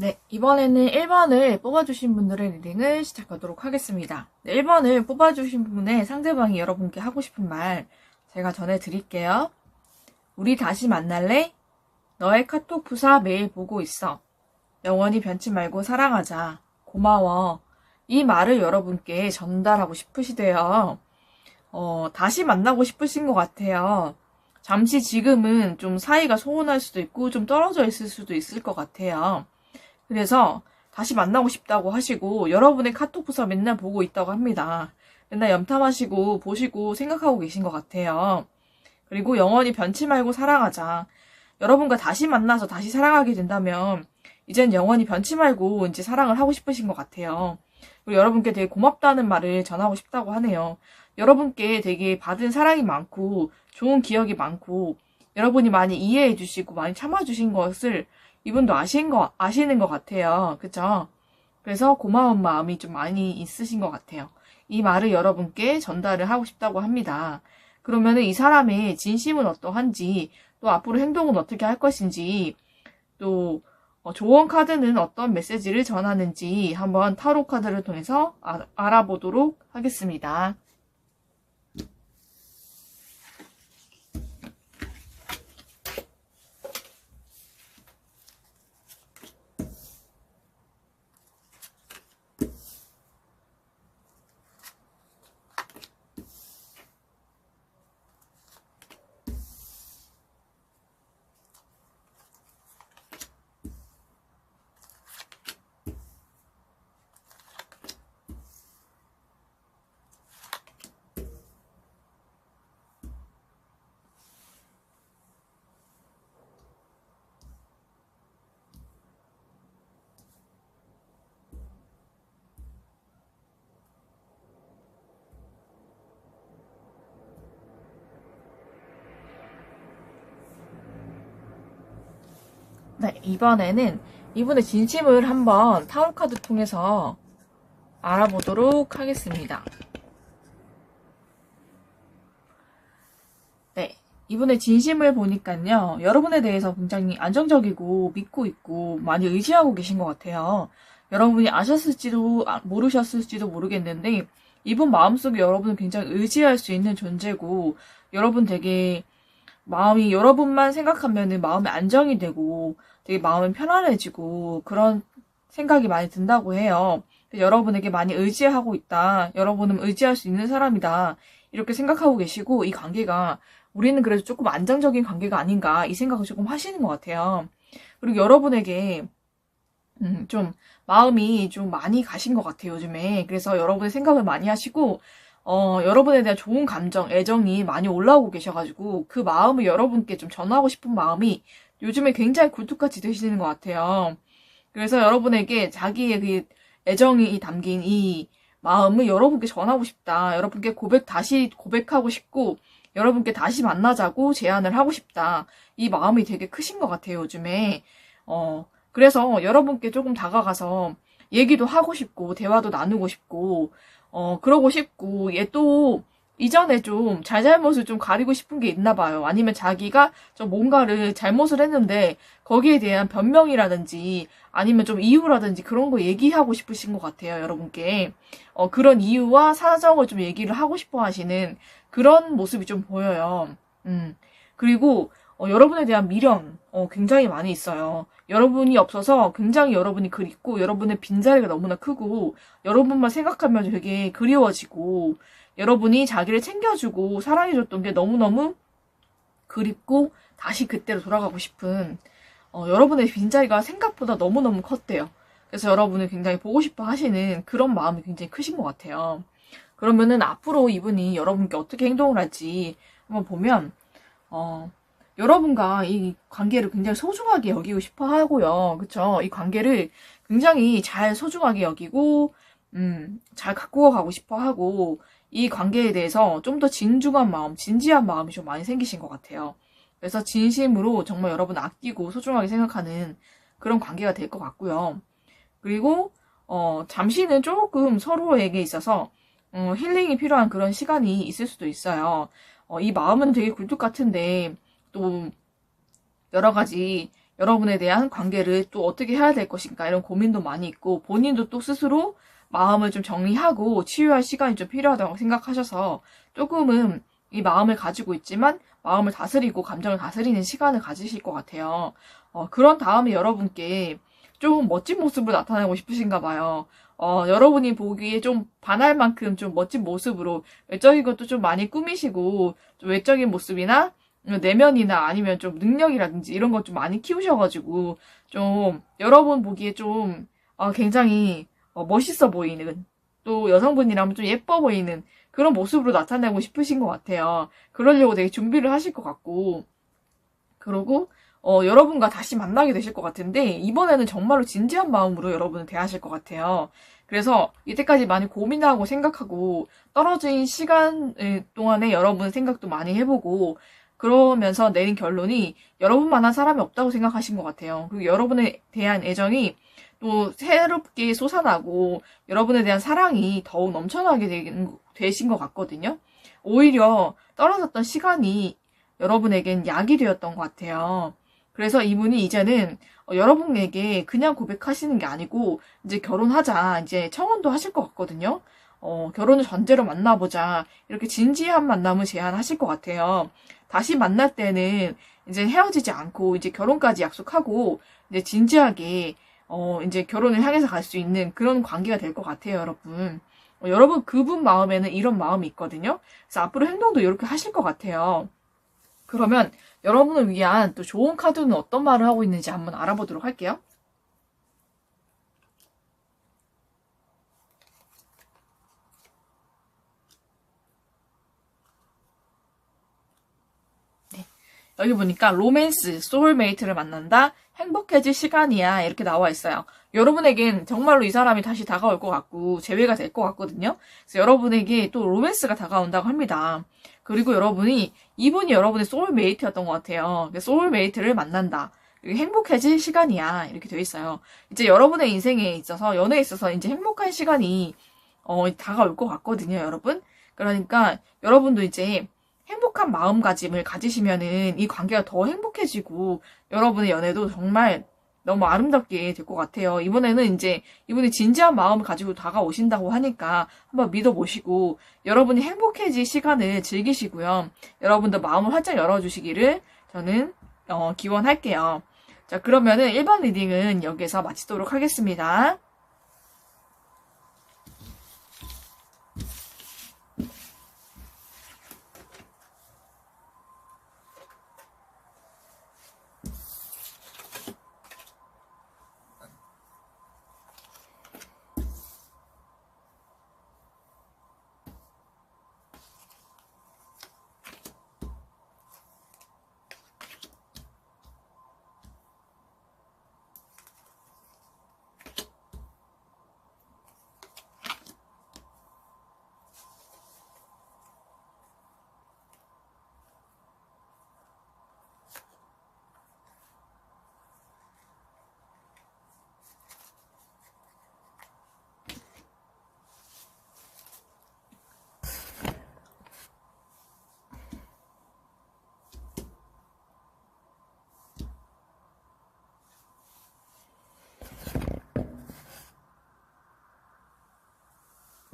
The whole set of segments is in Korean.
네, 이번에는 1번을 뽑아주신 분들의 리딩을 시작하도록 하겠습니다. 네, 1번을 뽑아주신 분의 상대방이 여러분께 하고 싶은 말 제가 전해드릴게요. 우리 다시 만날래? 너의 카톡 부사 매일 보고 있어. 영원히 변치 말고 사랑하자. 고마워. 이 말을 여러분께 전달하고 싶으시대요. 어, 다시 만나고 싶으신 것 같아요. 잠시 지금은 좀 사이가 소원할 수도 있고 좀 떨어져 있을 수도 있을 것 같아요. 그래서 다시 만나고 싶다고 하시고 여러분의 카톡 부서 맨날 보고 있다고 합니다. 맨날 염탐하시고 보시고 생각하고 계신 것 같아요. 그리고 영원히 변치 말고 사랑하자. 여러분과 다시 만나서 다시 사랑하게 된다면 이젠 영원히 변치 말고 이제 사랑을 하고 싶으신 것 같아요. 그리고 여러분께 되게 고맙다는 말을 전하고 싶다고 하네요. 여러분께 되게 받은 사랑이 많고 좋은 기억이 많고 여러분이 많이 이해해 주시고 많이 참아 주신 것을 이분도 아신 거 아시는 것 같아요. 그죠? 그래서 고마운 마음이 좀 많이 있으신 것 같아요. 이 말을 여러분께 전달을 하고 싶다고 합니다. 그러면은 이 사람의 진심은 어떠한지, 또 앞으로 행동은 어떻게 할 것인지, 또 어, 조언 카드는 어떤 메시지를 전하는지 한번 타로 카드를 통해서 아- 알아보도록 하겠습니다. 네, 이번에는 이분의 진심을 한번 타로 카드 통해서 알아보도록 하겠습니다. 네, 이분의 진심을 보니까요, 여러분에 대해서 굉장히 안정적이고 믿고 있고 많이 의지하고 계신 것 같아요. 여러분이 아셨을지도 아- 모르셨을지도 모르겠는데 이분 마음속에 여러분은 굉장히 의지할 수 있는 존재고 여러분 되게 마음이 여러분만 생각하면은 마음이 안정이 되고 되게 마음이 편안해지고 그런 생각이 많이 든다고 해요. 여러분에게 많이 의지하고 있다. 여러분은 의지할 수 있는 사람이다. 이렇게 생각하고 계시고 이 관계가 우리는 그래도 조금 안정적인 관계가 아닌가 이 생각을 조금 하시는 것 같아요. 그리고 여러분에게 음, 좀 마음이 좀 많이 가신 것 같아요, 요즘에. 그래서 여러분의 생각을 많이 하시고, 어, 여러분에 대한 좋은 감정, 애정이 많이 올라오고 계셔가지고, 그 마음을 여러분께 좀 전하고 싶은 마음이 요즘에 굉장히 굴뚝같이 되시는 것 같아요. 그래서 여러분에게 자기의 그 애정이 담긴 이 마음을 여러분께 전하고 싶다. 여러분께 고백, 다시 고백하고 싶고, 여러분께 다시 만나자고 제안을 하고 싶다. 이 마음이 되게 크신 것 같아요, 요즘에. 어, 그래서 여러분께 조금 다가가서 얘기도 하고 싶고, 대화도 나누고 싶고, 어, 그러고 싶고, 얘 또 이전에 좀 잘잘못을 좀 가리고 싶은 게 있나 봐요. 아니면 자기가 좀 뭔가를 잘못을 했는데, 거기에 대한 변명이라든지, 아니면 좀 이유라든지 그런 거 얘기하고 싶으신 것 같아요, 여러분께. 어, 그런 이유와 사정을 좀 얘기를 하고 싶어 하시는 그런 모습이 좀 보여요. 음. 그리고, 어, 여러분에 대한 미련, 어, 굉장히 많이 있어요. 여러분이 없어서 굉장히 여러분이 그립고, 여러분의 빈자리가 너무나 크고, 여러분만 생각하면 되게 그리워지고, 여러분이 자기를 챙겨주고, 사랑해줬던 게 너무너무 그립고, 다시 그때로 돌아가고 싶은, 어, 여러분의 빈자리가 생각보다 너무너무 컸대요. 그래서 여러분을 굉장히 보고 싶어 하시는 그런 마음이 굉장히 크신 것 같아요. 그러면은 앞으로 이분이 여러분께 어떻게 행동을 할지 한번 보면, 어, 여러분과 이 관계를 굉장히 소중하게 여기고 싶어 하고요. 그쵸? 이 관계를 굉장히 잘 소중하게 여기고, 음, 잘 갖고 가고 싶어 하고, 이 관계에 대해서 좀 더 진중한 마음, 진지한 마음이 좀 많이 생기신 것 같아요. 그래서 진심으로 정말 여러분 아끼고 소중하게 생각하는 그런 관계가 될 것 같고요. 그리고, 어, 잠시는 조금 서로에게 있어서, 어, 힐링이 필요한 그런 시간이 있을 수도 있어요. 어, 이 마음은 되게 굴뚝 같은데, 또, 여러 가지, 여러분에 대한 관계를 또 어떻게 해야 될 것인가 이런 고민도 많이 있고 본인도 또 스스로 마음을 좀 정리하고 치유할 시간이 좀 필요하다고 생각하셔서 조금은 이 마음을 가지고 있지만 마음을 다스리고 감정을 다스리는 시간을 가지실 것 같아요. 어, 그런 다음에 여러분께 좀 멋진 모습으로 나타나고 싶으신가 봐요. 어, 여러분이 보기에 좀 반할 만큼 좀 멋진 모습으로 외적인 것도 좀 많이 꾸미시고 좀 외적인 모습이나 내면이나 아니면 좀 능력이라든지 이런 것 좀 많이 키우셔가지고 좀 여러분 보기에 좀 어, 굉장히 어, 멋있어 보이는 또 여성분이라면 좀 예뻐 보이는 그런 모습으로 나타내고 싶으신 것 같아요. 그러려고 되게 준비를 하실 것 같고 그러고 어, 여러분과 다시 만나게 되실 것 같은데 이번에는 정말로 진지한 마음으로 여러분을 대하실 것 같아요. 그래서 이때까지 많이 고민하고 생각하고 떨어진 시간 동안에 여러분 생각도 많이 해보고 그러면서 내린 결론이 여러분만한 사람이 없다고 생각하신 것 같아요. 그리고 여러분에 대한 애정이 또 새롭게 솟아나고 여러분에 대한 사랑이 더욱 넘쳐나게 되, 되신 것 같거든요. 오히려 떨어졌던 시간이 여러분에겐 약이 되었던 것 같아요. 그래서 이분이 이제는 어, 여러분에게 그냥 고백하시는 게 아니고 이제 결혼하자 이제 청혼도 하실 것 같거든요. 어, 결혼을 전제로 만나보자 이렇게 진지한 만남을 제안하실 것 같아요. 다시 만날 때는 이제 헤어지지 않고 이제 결혼까지 약속하고 이제 진지하게 어, 이제 결혼을 향해서 갈 수 있는 그런 관계가 될 것 같아요, 여러분. 어, 여러분 그분 마음에는 이런 마음이 있거든요. 그래서 앞으로 행동도 이렇게 하실 것 같아요. 그러면 여러분을 위한 또 좋은 카드는 어떤 말을 하고 있는지 한번 알아보도록 할게요. 여기 보니까 로맨스, 소울메이트를 만난다, 행복해질 시간이야 이렇게 나와 있어요. 여러분에겐 정말로 이 사람이 다시 다가올 것 같고 재회가 될 것 같거든요. 그래서 여러분에게 또 로맨스가 다가온다고 합니다. 그리고 여러분이 이분이 여러분의 소울메이트였던 것 같아요. 소울메이트를 만난다. 행복해질 시간이야 이렇게 되어 있어요. 이제 여러분의 인생에 있어서 연애에 있어서 이제 행복한 시간이 어, 다가올 것 같거든요, 여러분. 그러니까 여러분도 이제 행복한 마음가짐을 가지시면은 이 관계가 더 행복해지고 여러분의 연애도 정말 너무 아름답게 될 것 같아요. 이번에는 이제 이분이 진지한 마음을 가지고 다가오신다고 하니까 한번 믿어보시고 여러분이 행복해질 시간을 즐기시고요. 여러분도 마음을 활짝 열어주시기를 저는 어, 기원할게요. 자 그러면은 1번 리딩은 여기서 마치도록 하겠습니다.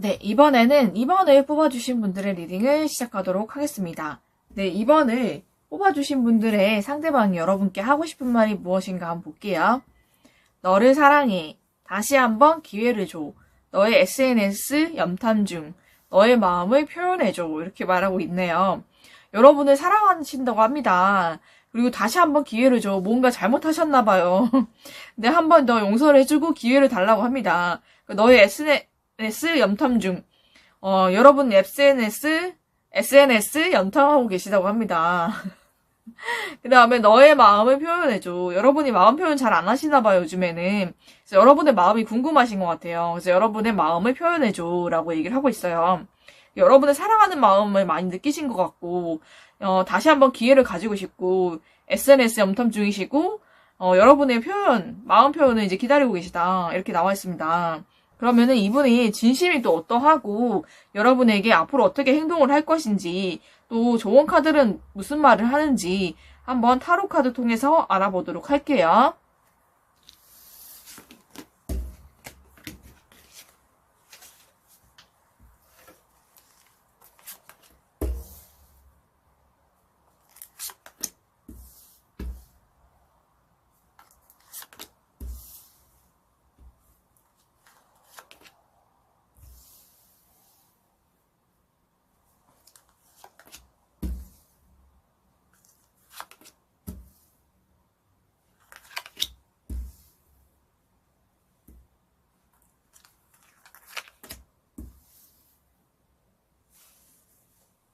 네, 이번에는 2번을 뽑아주신 분들의 리딩을 시작하도록 하겠습니다. 네, 2번을 뽑아주신 분들의 상대방이 여러분께 하고 싶은 말이 무엇인가 한번 볼게요. 너를 사랑해. 다시 한번 기회를 줘. 너의 SNS 염탐 중. 너의 마음을 표현해줘. 이렇게 말하고 있네요. 여러분을 사랑하신다고 합니다. 그리고 다시 한번 기회를 줘. 뭔가 잘못하셨나봐요. 네, 한번 더 용서를 해주고 기회를 달라고 합니다. 너의 SNS, SNS 염탐 중. 어, 여러분 SNS, SNS 연탐하고 계시다고 합니다. 그 다음에 너의 마음을 표현해줘. 여러분이 마음 표현 잘 안 하시나 봐요, 요즘에는. 그래서 여러분의 마음이 궁금하신 것 같아요. 그래서 여러분의 마음을 표현해줘. 라고 얘기를 하고 있어요. 여러분의 사랑하는 마음을 많이 느끼신 것 같고, 어, 다시 한번 기회를 가지고 싶고, SNS 염탐 중이시고, 어, 여러분의 표현, 마음 표현을 이제 기다리고 계시다. 이렇게 나와 있습니다. 그러면은 이분이 진심이 또 어떠하고 여러분에게 앞으로 어떻게 행동을 할 것인지 또 좋은 카드는 무슨 말을 하는지 한번 타로 카드 통해서 알아보도록 할게요.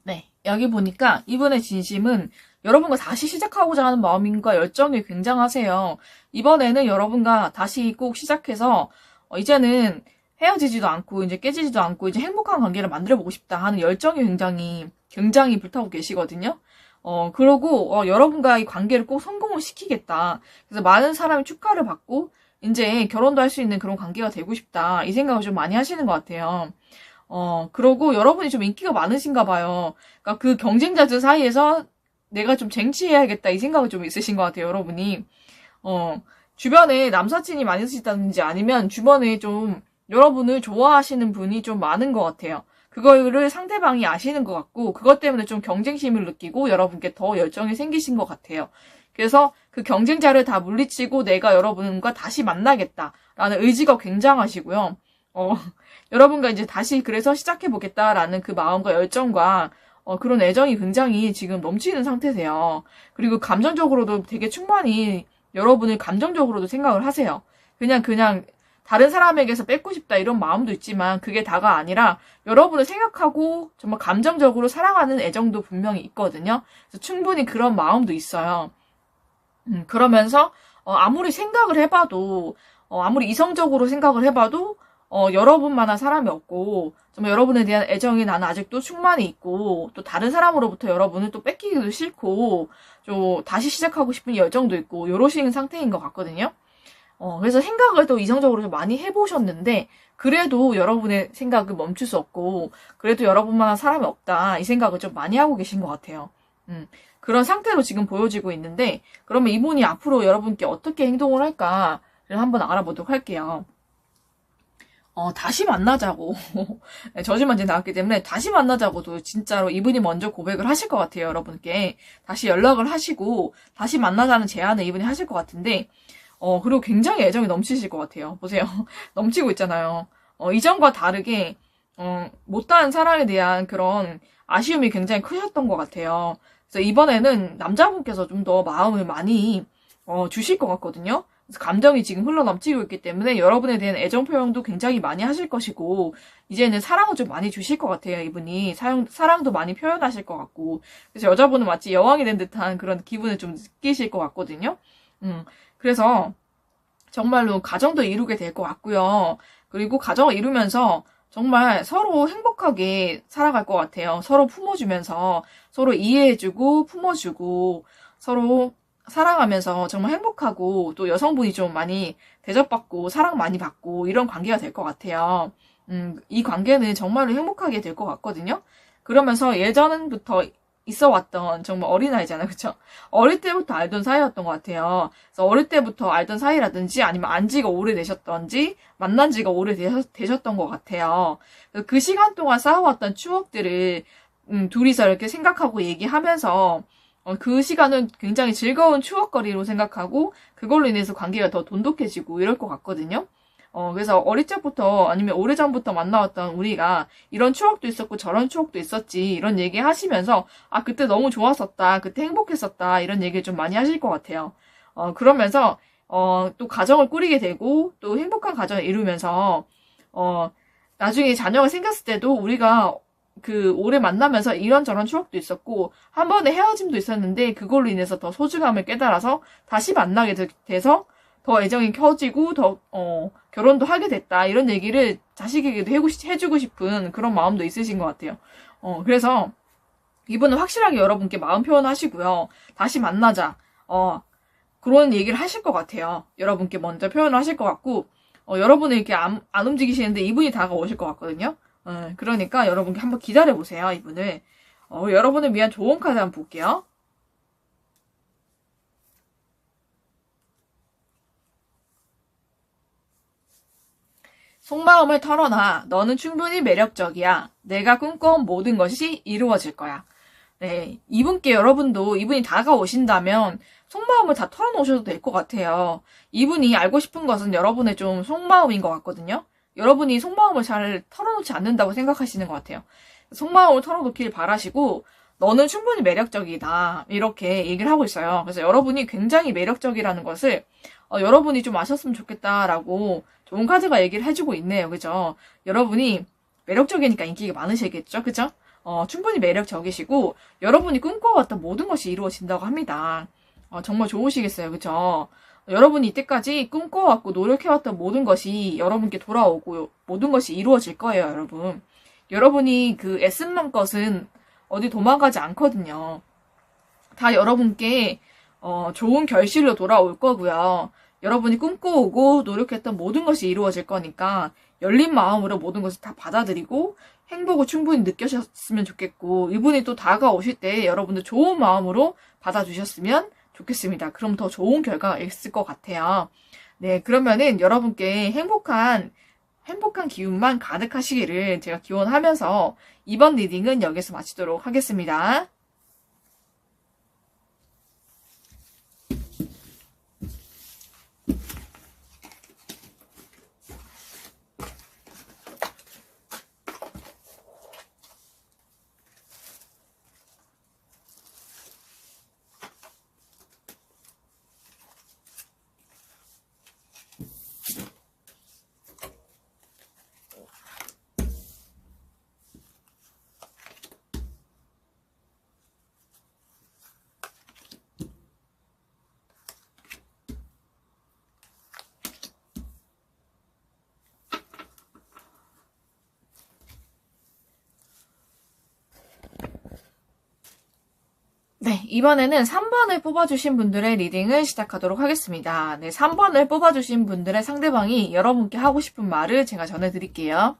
네, 여기 보니까 이분의 진심은 여러분과 다시 시작하고자 하는 마음과 열정이 굉장하세요. 이번에는 여러분과 다시 꼭 시작해서 어, 이제는 헤어지지도 않고 이제 깨지지도 않고 이제 행복한 관계를 만들어 보고 싶다 하는 열정이 굉장히 굉장히 불타고 계시거든요. 어, 그러고 어, 여러분과 이 관계를 꼭 성공을 시키겠다. 그래서 많은 사람이 축하를 받고 이제 결혼도 할 수 있는 그런 관계가 되고 싶다. 이 생각을 좀 많이 하시는 것 같아요. 어, 그러고 여러분이 좀 인기가 많으신가 봐요. 그러니까 그 경쟁자들 사이에서 내가 좀 쟁취해야겠다 이 생각이 좀 있으신 것 같아요, 여러분이. 어, 주변에 남사친이 많이 있으시다든지 아니면 주변에 좀 여러분을 좋아하시는 분이 좀 많은 것 같아요. 그거를 상대방이 아시는 것 같고, 그것 때문에 좀 경쟁심을 느끼고 여러분께 더 열정이 생기신 것 같아요. 그래서 그 경쟁자를 다 물리치고 내가 여러분과 다시 만나겠다라는 의지가 굉장하시고요. 어, 여러분과 이제 다시 그래서 시작해보겠다라는 그 마음과 열정과 어, 그런 애정이 굉장히 지금 넘치는 상태세요. 그리고 감정적으로도 되게 충만히 여러분을 감정적으로도 생각을 하세요. 그냥, 그냥 다른 사람에게서 뺏고 싶다 이런 마음도 있지만 그게 다가 아니라 여러분을 생각하고 정말 감정적으로 사랑하는 애정도 분명히 있거든요. 충분히 그런 마음도 있어요. 음, 그러면서 어, 아무리 생각을 해봐도 어, 아무리 이성적으로 생각을 해봐도 어, 여러분만한 사람이 없고 정말 여러분에 대한 애정이 나는 아직도 충만히 있고 또 다른 사람으로부터 여러분을 또 뺏기기도 싫고 좀 다시 시작하고 싶은 열정도 있고 요러신 상태인 것 같거든요. 어, 그래서 생각을 또 이성적으로 좀 많이 해보셨는데 그래도 여러분의 생각을 멈출 수 없고 그래도 여러분만한 사람이 없다 이 생각을 좀 많이 하고 계신 것 같아요. 음, 그런 상태로 지금 보여지고 있는데 그러면 이분이 앞으로 여러분께 어떻게 행동을 할까를 한번 알아보도록 할게요. 어, 다시 만나자고. 네, 저지만지 나왔기 때문에 다시 만나자고도 진짜로 이분이 먼저 고백을 하실 것 같아요, 여러분께. 다시 연락을 하시고, 다시 만나자는 제안을 이분이 하실 것 같은데, 어, 그리고 굉장히 애정이 넘치실 것 같아요. 보세요. 넘치고 있잖아요. 어, 이전과 다르게, 어, 못다한 사랑에 대한 그런 아쉬움이 굉장히 크셨던 것 같아요. 그래서 이번에는 남자분께서 좀 더 마음을 많이, 어, 주실 것 같거든요. 감정이 지금 흘러넘치고 있기 때문에 여러분에 대한 애정 표현도 굉장히 많이 하실 것이고 이제는 사랑을 좀 많이 주실 것 같아요 이분이. 사랑, 사랑도 많이 표현하실 것 같고. 그래서 여자분은 마치 여왕이 된 듯한 그런 기분을 좀 느끼실 것 같거든요. 음 그래서 정말로 가정도 이루게 될 것 같고요. 그리고 가정을 이루면서 정말 서로 행복하게 살아갈 것 같아요. 서로 품어주면서 서로 이해해주고 품어주고 서로 살아가면서 정말 행복하고 또 여성분이 좀 많이 대접받고 사랑 많이 받고 이런 관계가 될 것 같아요. 음, 이 관계는 정말로 행복하게 될 것 같거든요. 그러면서 예전부터 있어 왔던 정말 어린아이잖아요. 그쵸? 어릴 때부터 알던 사이였던 것 같아요. 그래서 어릴 때부터 알던 사이라든지 아니면 안 지가 오래되셨던지 만난 지가 오래되셨던 것 같아요. 그 시간 동안 쌓아왔던 추억들을 음, 둘이서 이렇게 생각하고 얘기하면서 어, 그 시간은 굉장히 즐거운 추억거리로 생각하고 그걸로 인해서 관계가 더 돈독해지고 이럴 것 같거든요. 어, 그래서 어릴 적부터 아니면 오래전부터 만나왔던 우리가 이런 추억도 있었고 저런 추억도 있었지 이런 얘기 하시면서 아, 그때 너무 좋았었다. 그때 행복했었다. 이런 얘기를 좀 많이 하실 것 같아요. 어, 그러면서 어, 또 가정을 꾸리게 되고 또 행복한 가정을 이루면서 어, 나중에 자녀가 생겼을 때도 우리가 그 오래 만나면서 이런저런 추억도 있었고 한 번의 헤어짐도 있었는데 그걸로 인해서 더 소중함을 깨달아서 다시 만나게 돼서 더 애정이 켜지고 더 어, 결혼도 하게 됐다 이런 얘기를 자식에게도 해주고 싶은 그런 마음도 있으신 것 같아요. 어, 그래서 이분은 확실하게 여러분께 마음 표현하시고요. 다시 만나자. 어, 그런 얘기를 하실 것 같아요. 여러분께 먼저 표현을 하실 것 같고 어, 여러분을 이렇게 안, 안 움직이시는데 이분이 다가오실 것 같거든요. 예, 그러니까 여러분 한번 기다려보세요. 이분을. 어, 여러분을 위한 좋은 카드 한번 볼게요. 속마음을 털어놔. 너는 충분히 매력적이야. 내가 꿈꿔온 모든 것이 이루어질 거야. 네. 이분께 여러분도 이분이 다가오신다면 속마음을 다 털어놓으셔도 될 것 같아요. 이분이 알고 싶은 것은 여러분의 좀 속마음인 것 같거든요. 여러분이 속마음을 잘 털어놓지 않는다고 생각하시는 것 같아요. 속마음을 털어놓길 바라시고 너는 충분히 매력적이다. 이렇게 얘기를 하고 있어요. 그래서 여러분이 굉장히 매력적이라는 것을 어, 여러분이 좀 아셨으면 좋겠다라고 좋은 카드가 얘기를 해주고 있네요. 그죠? 여러분이 매력적이니까 인기가 많으시겠죠? 그죠? 어, 충분히 매력적이시고 여러분이 꿈꿔왔던 모든 것이 이루어진다고 합니다. 어, 정말 좋으시겠어요. 그죠? 여러분이 이때까지 꿈꿔왔고 노력해왔던 모든 것이 여러분께 돌아오고 모든 것이 이루어질 거예요, 여러분. 여러분이 그 애쓴 만 것은 어디 도망가지 않거든요. 다 여러분께 어, 좋은 결실로 돌아올 거고요. 여러분이 꿈꿔오고 노력했던 모든 것이 이루어질 거니까 열린 마음으로 모든 것을 다 받아들이고 행복을 충분히 느끼셨으면 좋겠고 이분이 또 다가오실 때 여러분들 좋은 마음으로 받아주셨으면 좋겠습니다. 그럼 더 좋은 결과가 있을 것 같아요. 네, 그러면은 여러분께 행복한 행복한 기운만 가득하시기를 제가 기원하면서 이번 리딩은 여기서 마치도록 하겠습니다. 네, 이번에는 3번을 뽑아주신 분들의 리딩을 시작하도록 하겠습니다. 네, 3번을 뽑아주신 분들의 상대방이 여러분께 하고 싶은 말을 제가 전해드릴게요.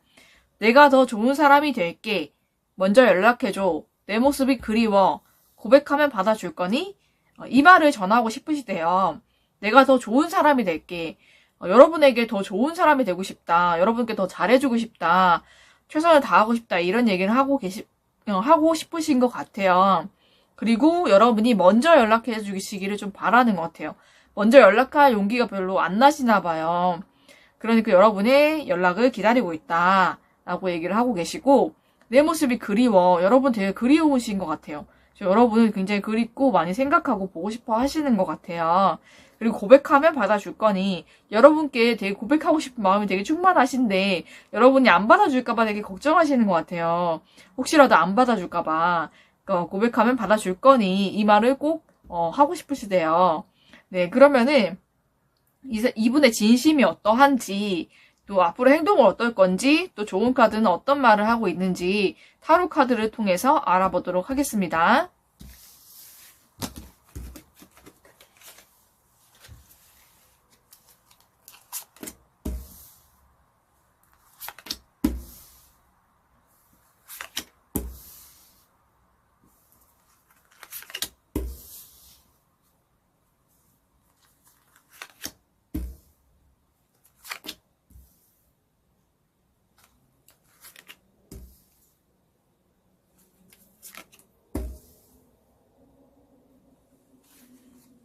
내가 더 좋은 사람이 될게. 먼저 연락해줘. 내 모습이 그리워. 고백하면 받아줄 거니? 어, 이 말을 전하고 싶으시대요. 내가 더 좋은 사람이 될게. 어, 여러분에게 더 좋은 사람이 되고 싶다. 여러분께 더 잘해주고 싶다. 최선을 다하고 싶다. 이런 얘기를 하고 계시, 어, 하고 싶으신 것 같아요. 그리고 여러분이 먼저 연락해 주시기를 좀 바라는 것 같아요. 먼저 연락할 용기가 별로 안 나시나 봐요. 그러니까 여러분의 연락을 기다리고 있다. 라고 얘기를 하고 계시고, 내 모습이 그리워. 여러분 되게 그리우신 것 같아요. 여러분을 굉장히 그립고 많이 생각하고 보고 싶어 하시는 것 같아요. 그리고 고백하면 받아줄 거니, 여러분께 되게 고백하고 싶은 마음이 되게 충만하신데, 여러분이 안 받아줄까봐 되게 걱정하시는 것 같아요. 혹시라도 안 받아줄까봐. 어, 고백하면 받아줄 거니 이 말을 꼭 어, 하고 싶으시대요. 네, 그러면은 이, 이분의 진심이 어떠한지 또 앞으로 행동은 어떨 건지 또 좋은 카드는 어떤 말을 하고 있는지 타로 카드를 통해서 알아보도록 하겠습니다.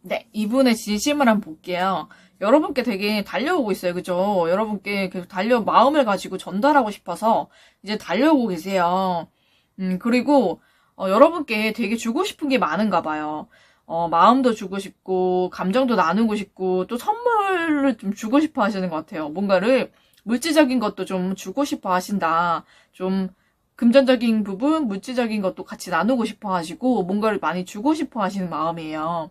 네, 이분의 진심을 한번 볼게요. 여러분께 되게 달려오고 있어요. 그죠? 여러분께 계속 달려, 마음을 가지고 전달하고 싶어서 이제 달려오고 계세요. 음, 그리고, 어, 여러분께 되게 주고 싶은 게 많은가 봐요. 어, 마음도 주고 싶고, 감정도 나누고 싶고, 또 선물을 좀 주고 싶어 하시는 것 같아요. 뭔가를, 물질적인 것도 좀 주고 싶어 하신다. 좀, 금전적인 부분, 물질적인 것도 같이 나누고 싶어 하시고, 뭔가를 많이 주고 싶어 하시는 마음이에요.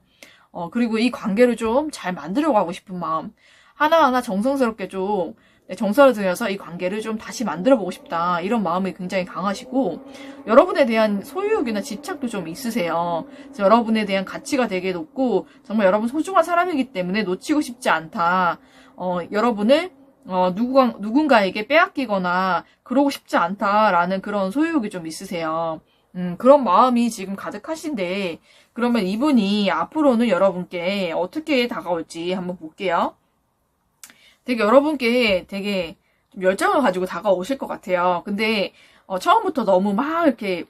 어, 그리고 이 관계를 좀 잘 만들어 가고 싶은 마음. 하나하나 정성스럽게 좀 네, 정서를 들여서 이 관계를 좀 다시 만들어 보고 싶다. 이런 마음이 굉장히 강하시고, 여러분에 대한 소유욕이나 집착도 좀 있으세요. 여러분에 대한 가치가 되게 높고, 정말 여러분 소중한 사람이기 때문에 놓치고 싶지 않다. 어, 여러분을, 어, 누군가, 누군가에게 빼앗기거나, 그러고 싶지 않다라는 그런 소유욕이 좀 있으세요. 음, 그런 마음이 지금 가득하신데, 그러면 이분이 앞으로는 여러분께 어떻게 다가올지 한번 볼게요. 되게 여러분께 되게 좀 열정을 가지고 다가오실 것 같아요. 근데 어, 처음부터 너무 막 이렇게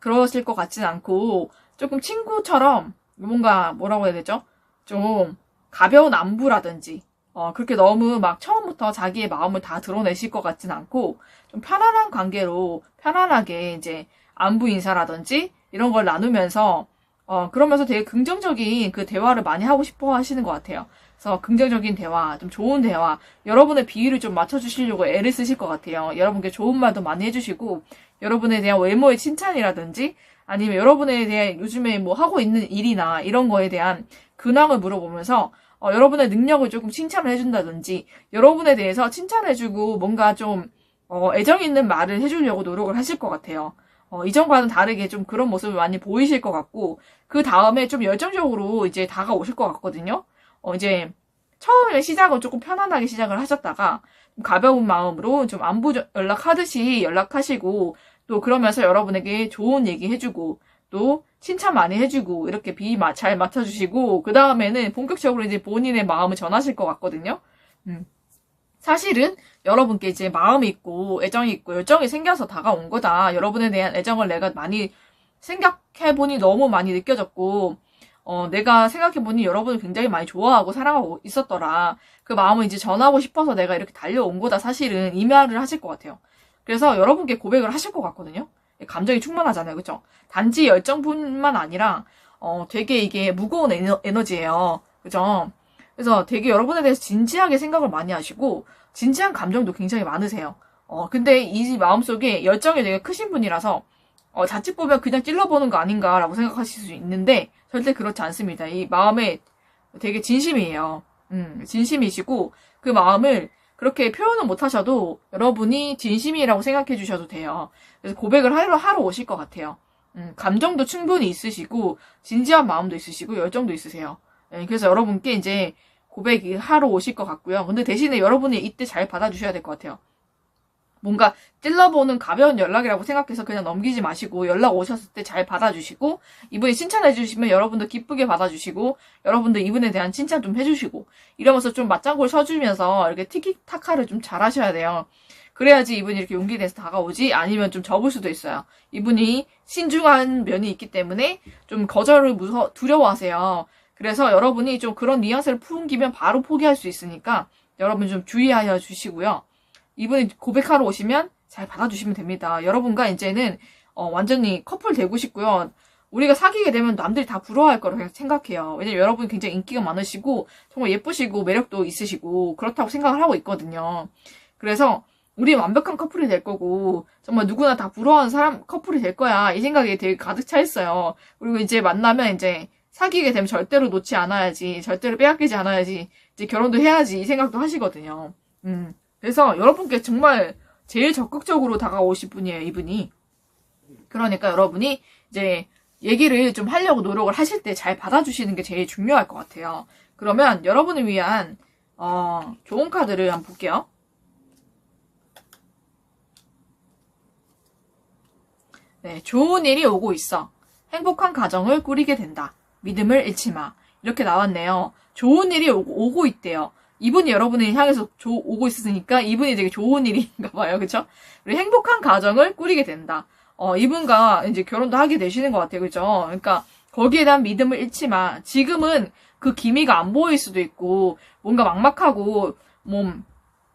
그러실 것 같진 않고 조금 친구처럼 뭔가 뭐라고 해야 되죠? 좀 가벼운 안부라든지 어, 그렇게 너무 막 처음부터 자기의 마음을 다 드러내실 것 같진 않고 좀 편안한 관계로 편안하게 이제 안부 인사라든지 이런 걸 나누면서 어, 그러면서 되게 긍정적인 그 대화를 많이 하고 싶어 하시는 것 같아요. 그래서 긍정적인 대화, 좀 좋은 대화, 여러분의 비위를 좀 맞춰주시려고 애를 쓰실 것 같아요. 여러분께 좋은 말도 많이 해주시고, 여러분에 대한 외모의 칭찬이라든지, 아니면 여러분에 대해 요즘에 뭐 하고 있는 일이나 이런 거에 대한 근황을 물어보면서, 어, 여러분의 능력을 조금 칭찬을 해준다든지, 여러분에 대해서 칭찬해주고 뭔가 좀, 어, 애정 있는 말을 해주려고 노력을 하실 것 같아요. 어, 이전과는 다르게 좀 그런 모습을 많이 보이실 것 같고, 그 다음에 좀 열정적으로 이제 다가오실 것 같거든요. 어, 이제 처음에 시작은 조금 편안하게 시작을 하셨다가 좀 가벼운 마음으로 좀 안부 연락하듯이 연락하시고 또 그러면서 여러분에게 좋은 얘기 해주고 또 칭찬 많이 해주고 이렇게 비 잘 맞춰주시고 그 다음에는 본격적으로 이제 본인의 마음을 전하실 것 같거든요. 음. 사실은 여러분께 이제 마음이 있고 애정이 있고 열정이 생겨서 다가온 거다. 여러분에 대한 애정을 내가 많이 생각해보니 너무 많이 느껴졌고 어, 내가 생각해보니 여러분을 굉장히 많이 좋아하고 사랑하고 있었더라. 그 마음을 이제 전하고 싶어서 내가 이렇게 달려온 거다. 사실은 이 말을 하실 것 같아요. 그래서 여러분께 고백을 하실 것 같거든요. 감정이 충만하잖아요. 그죠? 단지 열정뿐만 아니라, 어, 되게 이게 무거운 에너, 에너지예요. 그죠? 그래서 되게 여러분에 대해서 진지하게 생각을 많이 하시고, 진지한 감정도 굉장히 많으세요. 어, 근데 이 마음속에 열정이 되게 크신 분이라서, 어, 자칫 보면 그냥 찔러보는 거 아닌가라고 생각하실 수 있는데, 절대 그렇지 않습니다. 이 마음에 되게 진심이에요. 음, 진심이시고, 그 마음을 그렇게 표현은 못 하셔도 여러분이 진심이라고 생각해 주셔도 돼요. 그래서 고백을 하러, 하러 오실 것 같아요. 음, 감정도 충분히 있으시고, 진지한 마음도 있으시고, 열정도 있으세요. 네, 그래서 여러분께 이제 고백이 하러 오실 것 같고요. 근데 대신에 여러분이 이때 잘 받아주셔야 될 것 같아요. 뭔가 찔러보는 가벼운 연락이라고 생각해서 그냥 넘기지 마시고 연락 오셨을 때 잘 받아주시고 이분이 칭찬해 주시면 여러분도 기쁘게 받아주시고 여러분도 이분에 대한 칭찬 좀 해주시고 이러면서 좀 맞장구를 쳐주면서 이렇게 티키타카를 좀 잘하셔야 돼요. 그래야지 이분이 이렇게 용기 내서 다가오지 아니면 좀 접을 수도 있어요. 이분이 신중한 면이 있기 때문에 좀 거절을 무서 두려워하세요. 그래서 여러분이 좀 그런 뉘앙스를 풍기면 바로 포기할 수 있으니까 여러분 좀 주의하여 주시고요. 이분이 고백하러 오시면 잘 받아주시면 됩니다. 여러분과 이제는 어, 완전히 커플 되고 싶고요. 우리가 사귀게 되면 남들이 다 부러워할 거라고 생각해요. 왜냐면 여러분이 굉장히 인기가 많으시고 정말 예쁘시고 매력도 있으시고 그렇다고 생각을 하고 있거든요. 그래서 우리 완벽한 커플이 될 거고 정말 누구나 다 부러워하는 사람 커플이 될 거야 이 생각이 되게 가득 차 있어요. 그리고 이제 만나면 이제 사귀게 되면 절대로 놓지 않아야지 절대로 빼앗기지 않아야지 이제 결혼도 해야지 이 생각도 하시거든요. 음. 그래서 여러분께 정말 제일 적극적으로 다가오실 분이에요, 이분이. 그러니까 여러분이 이제 얘기를 좀 하려고 노력을 하실 때 잘 받아주시는 게 제일 중요할 것 같아요. 그러면 여러분을 위한 어, 좋은 카드를 한번 볼게요. 네, 좋은 일이 오고 있어. 행복한 가정을 꾸리게 된다. 믿음을 잃지 마. 이렇게 나왔네요. 좋은 일이 오고, 오고 있대요. 이분이 여러분을 향해서 조, 오고 있으니까 이분이 되게 좋은 일인가 봐요. 그쵸? 그리고 행복한 가정을 꾸리게 된다. 어, 이분과 이제 결혼도 하게 되시는 것 같아요. 그죠? 그러니까 거기에 대한 믿음을 잃지 마. 지금은 그 기미가 안 보일 수도 있고 뭔가 막막하고 뭐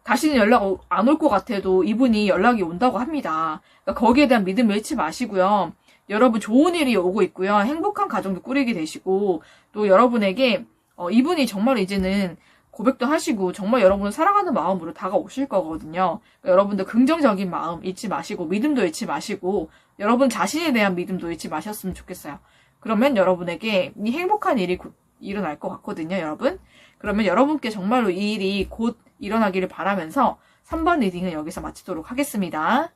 다시는 연락 안 올 것 같아도 이분이 연락이 온다고 합니다. 그러니까 거기에 대한 믿음을 잃지 마시고요. 여러분 좋은 일이 오고 있고요. 행복한 가정도 꾸리게 되시고 또 여러분에게 어, 이분이 정말 이제는 고백도 하시고 정말 여러분을 사랑하는 마음으로 다가오실 거거든요. 그러니까 여러분들 긍정적인 마음 잊지 마시고 믿음도 잃지 마시고 여러분 자신에 대한 믿음도 잃지 마셨으면 좋겠어요. 그러면 여러분에게 이 행복한 일이 곧 일어날 것 같거든요, 여러분. 그러면 여러분께 정말로 이 일이 곧 일어나기를 바라면서 3번 리딩은 여기서 마치도록 하겠습니다.